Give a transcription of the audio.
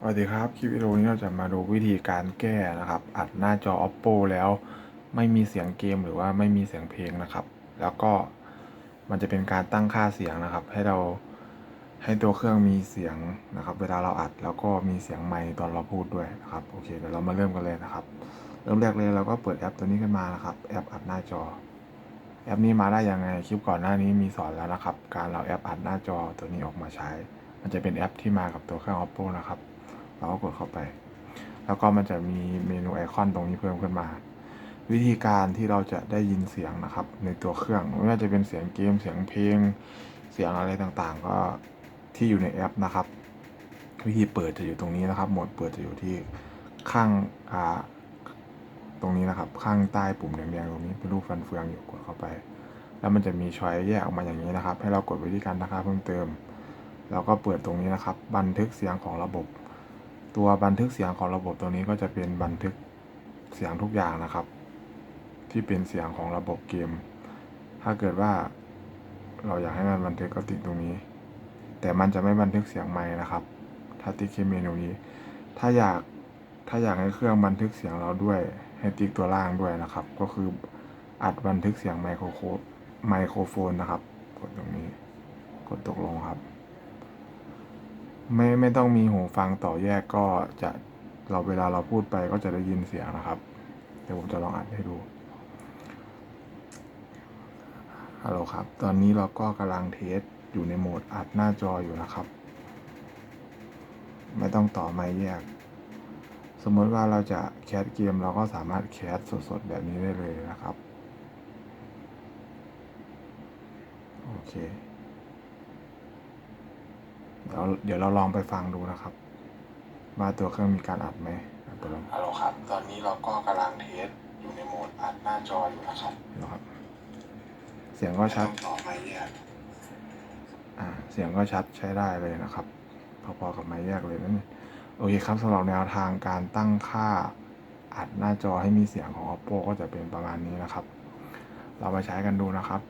สวัสดีครับ คลิปวิดีโอนี้เราจะมาดูวิธีการแก้นะครับ อัดหน้าจอ oppo แล้วไม่มีเสียงเกมหรือว่าไม่มีเสียงเพลงนะครับ แล้วก็มันจะเป็นการตั้งค่าเสียงนะครับ ให้เราให้ตัวเครื่องมีเสียงนะครับ เวลาเราอัดแล้วก็มีเสียงไมค์ตอนเราพูดด้วยนะครับโอเคเดี๋ยวเรามาเริ่มกันเลยนะครับ เริ่มแรกเลยเราก็เปิดแอปตัวนี้ขึ้นมานะครับ แอปอัดหน้าจอ แอปนี้มาได้ยังไงคลิปก่อนหน้านี้มีสอนแล้วนะครับ การเราแอปอัดหน้าจอตัวนี้ออกมาใช้ มันจะเป็นแอปที่มากับตัวเครื่อง oppo นะครับ เราก็กดเข้าไป แล้วก็มันจะมีเมนูไอคอนตรงนี้เพิ่มขึ้นมา วิธีการที่เราจะได้ยินเสียงนะครับ ในตัวเครื่องไม่ว่าจะเป็นเสียงเกมเสียงเพลงเสียงอะไรต่างๆ ก็ที่อยู่ในแอปนะครับ วิธีเปิดจะอยู่ตรงนี้นะครับโหมดเปิดจะอยู่ที่ข้างอ่าตรงนี้นะครับข้างใต้ปุ่มแดงๆตรงนี้เป็นรูปฟันเฟืองอยู่กดเข้าไป แล้วมันจะมีช้อยแยกออกมาอย่างนี้นะครับ ให้เรากดวิธีการนะครับเพิ่มเติม แล้วก็เปิดตรงนี้นะครับ บันทึกเสียงของระบบ ตัวบันทึกเสียงของระบบตัวนี้ก็จะเป็นบันทึกเสียงทุกอย่างนะครับ ที่เป็นเสียงของระบบเกม ถ้าเกิดว่าเราอยากให้มันบันทึกก็ติ๊กตรงนี้ แต่มันจะไม่บันทึกเสียงไม้นะครับ ถ้าติ๊กที่เมนูนี้ ถ้าอยากถ้าอยากให้เครื่องบันทึกเสียงเราด้วยให้ติ๊กตัวล่างด้วยนะครับ ก็คืออัดบันทึกเสียงไมโครโฟนไมโครโฟนนะครับ กดตรงนี้ กดตกลงครับ ไม่ไม่ต้องมีหูฟังต่อแยกก็จะเราเวลาเราพูดไปก็จะได้ยินเสียงนะครับเดี๋ยวผมจะลองอัดให้ดูฮัลโหลครับ ตอนนี้เราก็กำลังเทสอยู่ในโหมดอัดหน้าจออยู่นะครับ ไม่ต้องต่อไม้แยก สมมติว่าเราจะแคสเกมเราก็สามารถแคสสดๆแบบนี้ได้เลยนะครับ โอเค เดี๋ยวเดี๋ยวเราลองไปฟังดูนะครับ ว่าตัวเครื่องมีการอัดไหมอะไปลองฮัลโหลครับ ตอนนี้เราก็กำลังเทสอยู่ในโหมดอัดหน้าจออยู่นะครับนะครับ เสียงก็ชัดต่อไม่แยกอ่า เสียงก็ชัดใช้ได้เลยนะครับ พอๆกับไม้แยกเลยนั่นโอเคครับสำหรับแนวทางการตั้งค่าอัดหน้าจอให้มีเสียงของ oppo ก็จะเป็นประมาณนี้นะครับ เรามาใช้กันดูนะครับ